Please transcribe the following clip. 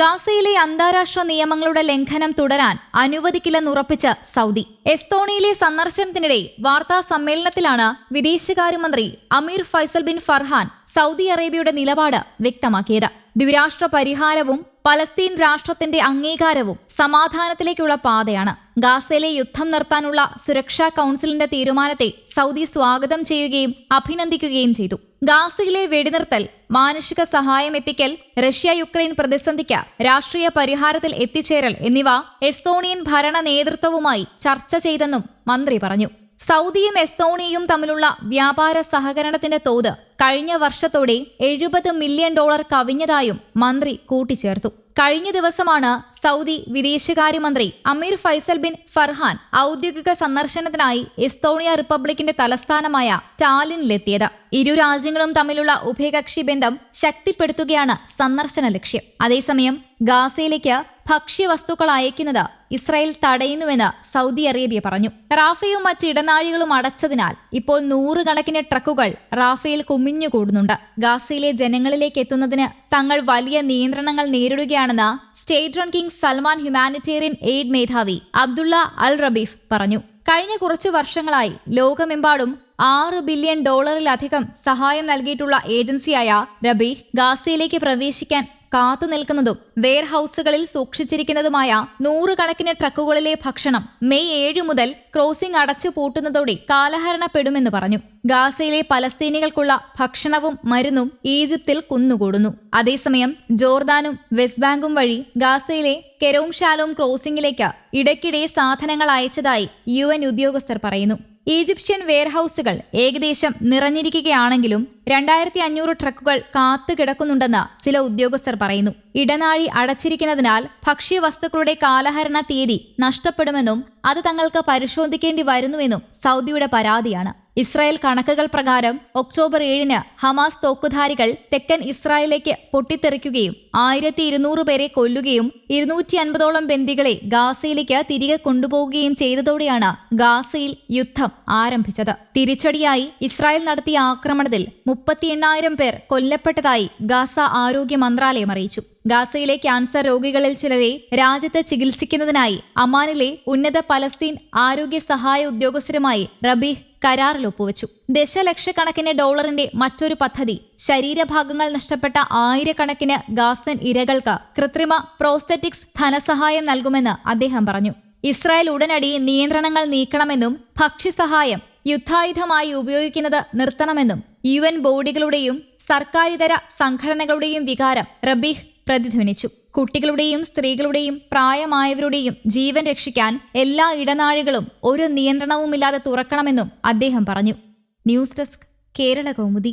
ഗാസയിലെ അന്താരാഷ്ട്ര നിയമങ്ങളുടെ ലംഘനം തുടരാൻ അനുവദിക്കില്ലെന്നുറപ്പിച്ച് സൗദി. എസ്തോണിയയിലെ സന്ദർശനത്തിനിടെ വാർത്താ സമ്മേളനത്തിലാണ് വിദേശകാര്യമന്ത്രി Amir Faisal bin Farhan Saudi അറേബ്യയുടെ നിലപാട് വ്യക്തമാക്കിയത്. ദ്വിരാഷ്ട്ര പരിഹാരവും പലസ്തീൻ രാഷ്ട്രത്തിന്റെ അംഗീകാരവും സമാധാനത്തിലേക്കുള്ള പാതയാണ്. ഗാസയിലെ യുദ്ധം നിർത്താനുള്ള സുരക്ഷാ കൗൺസിലിന്റെ തീരുമാനത്തെ സൗദി സ്വാഗതം ചെയ്യുകയും അഭിനന്ദിക്കുകയും ചെയ്തു. ഗാസയിലെ വെടിനിർത്തൽ മാനുഷിക സഹായം എത്തിക്കൽ റഷ്യ യുക്രൈൻ പ്രതിസന്ധിക്ക് രാഷ്ട്രീയ പരിഹാരത്തിൽ എത്തിച്ചേരൽ എന്നിവ എസ്തോണിയൻ ഭരണ നേതൃത്വവുമായി ചർച്ച ചെയ്തെന്നും മന്ത്രി പറഞ്ഞു. സൗദിയും എസ്തോണിയയും തമ്മിലുള്ള വ്യാപാര സഹകരണത്തിന്റെ തോത് കഴിഞ്ഞ വർഷത്തോടെ എഴുപത് മില്യൺ ഡോളർ കവിഞ്ഞതായും മന്ത്രി കൂട്ടിച്ചേർത്തു. കഴിഞ്ഞ ദിവസമാണ് സൗദി വിദേശകാര്യമന്ത്രി അമീർ ഫൈസൽ ബിൻ ഫർഹാൻ ഔദ്യോഗിക സന്ദർശനത്തിനായി എസ്തോണിയ റിപ്പബ്ലിക്കിന്റെ തലസ്ഥാനമായ ടാലിനിലെത്തിയത്. ഇരു രാജ്യങ്ങളും തമ്മിലുള്ള ഉഭയകക്ഷി ബന്ധം ശക്തിപ്പെടുത്തുകയാണ് സന്ദർശന ലക്ഷ്യം. അതേസമയം ഗാസയിലേക്ക് ഭക്ഷ്യവസ്തുക്കൾ അയക്കുന്നത് ഇസ്രായേൽ തടയുന്നുവെന്ന് സൗദി അറേബ്യ പറഞ്ഞു. റാഫയും മറ്റ് ഇടനാഴികളും അടച്ചതിനാൽ ഇപ്പോൾ നൂറുകണക്കിന് ട്രക്കുകൾ റാഫയിൽ കുമിഞ്ഞുകൂടുന്നുണ്ട്. ഗാസയിലെ ജനങ്ങളിലേക്ക് എത്തുന്നതിന് തങ്ങൾ വലിയ നിയന്ത്രണങ്ങൾ നേരിടുകയാണെന്ന് state run King Salman humanitarian aid മേധാവി അബ്ദുള്ള അൽ റബീഫ് പറഞ്ഞു. കഴിഞ്ഞ കുറച്ചു വർഷങ്ങളായി ലോകമെമ്പാടും ആറ് ബില്യൺ ഡോളറിലധികം സഹായം നൽകിയിട്ടുള്ള ഏജൻസിയായ റബീഹ് ഗാസയിലേക്ക് പ്രവേശിക്കാൻ കാത്തു നിൽക്കുന്നതും വെയർഹൌസുകളിൽ സൂക്ഷിച്ചിരിക്കുന്നതുമായ നൂറുകണക്കിന് ട്രക്കുകളിലെ ഭക്ഷണം മെയ് ഏഴ് മുതൽ ക്രോസിംഗ് അടച്ചു പൂട്ടുന്നതോടെ കാലഹരണപ്പെടുമെന്ന് പറഞ്ഞു. ഗാസയിലെ പലസ്തീനികൾക്കുള്ള ഭക്ഷണവും മരുന്നും ഈജിപ്തിൽ കുന്നുകൂടുന്നു. അതേസമയം ജോർദാനും വെസ്റ്റ് ബാങ്കും വഴി ഗാസയിലെ കെരോം ഷാലോം ക്രോസിംഗിലേക്ക് ഇടയ്ക്കിടെ സാധനങ്ങൾ അയച്ചതായി യു ഉദ്യോഗസ്ഥർ പറയുന്നു. ഈജിപ്ഷ്യൻ വെയർഹൌസുകൾ ഏകദേശം നിറഞ്ഞിരിക്കുകയാണെങ്കിലും രണ്ടായിരത്തി അഞ്ഞൂറ് ട്രക്കുകൾ കാത്തുകിടക്കുന്നുണ്ടെന്ന് ചില ഉദ്യോഗസ്ഥർ പറയുന്നു. ഇടനാഴി അടച്ചിരിക്കുന്നതിനാൽ ഭക്ഷ്യവസ്തുക്കളുടെ കാലഹരണ തീയതി നഷ്ടപ്പെടുമെന്നും അത് തങ്ങൾക്ക് പരിശോധിക്കേണ്ടി വരുന്നുവെന്നും സൗദിയുടെ പരാതിയാണ്. ഇസ്രായേൽ കണക്കുകൾ പ്രകാരം ഒക്ടോബർ ഏഴിന് ഹമാസ് തോക്കുധാരികൾ തെക്കൻ ഇസ്രായേലിലേക്ക് പൊട്ടിത്തെറിക്കുകയും ആയിരത്തി ഇരുന്നൂറ് പേരെ കൊല്ലുകയും ഇരുന്നൂറ്റി അൻപതോളം ബന്ദികളെ ഗാസയിലേക്ക് തിരികെ കൊണ്ടുപോകുകയും ചെയ്തതോടെയാണ് ഗാസയിൽ യുദ്ധം ആരംഭിച്ചത്. തിരിച്ചടിയായി ഇസ്രായേൽ നടത്തിയ ആക്രമണത്തിൽ മുപ്പത്തി എണ്ണായിരം പേർ കൊല്ലപ്പെട്ടതായി ഗാസ ആരോഗ്യ മന്ത്രാലയം അറിയിച്ചു. ഗാസയിലെ ക്യാൻസർ രോഗികളിൽ ചിലരെ രാജ്യത്ത് ചികിത്സിക്കുന്നതിനായി അമാനിലെ ഉന്നത പലസ്തീൻ ആരോഗ്യ സഹായ ഉദ്യോഗസ്ഥരുമായി റബീഹ് കരാറിൽ ഒപ്പുവച്ചു. ദശലക്ഷക്കണക്കിന് ഡോളറിന്റെ മറ്റൊരു പദ്ധതി ശരീരഭാഗങ്ങൾ നഷ്ടപ്പെട്ട ആയിരക്കണക്കിന് ഗാസൻ ഇരകൾക്ക് കൃത്രിമ പ്രോസ്തറ്റിക്സ് ധനസഹായം നൽകുമെന്ന് അദ്ദേഹം പറഞ്ഞു. ഇസ്രായേൽ ഉടനടി നിയന്ത്രണങ്ങൾ നീക്കണമെന്നും ഭക്ഷ്യസഹായം യുദ്ധായുധമായി ഉപയോഗിക്കുന്നത് നിർത്തണമെന്നും യു എൻ ബോഡികളുടെയും സർക്കാരിതര സംഘടനകളുടെയും വികാരം റബീഹ് പ്രതിധ്വനിച്ചു. കുട്ടികളുടെയും സ്ത്രീകളുടെയും പ്രായമായവരുടെയും ജീവൻ രക്ഷിക്കാൻ എല്ലാ ഇടനാഴികളും ഒരു നിയന്ത്രണവുമില്ലാതെ തുറക്കണമെന്നും അദ്ദേഹം പറഞ്ഞു. News desk Kerala Kaumudi.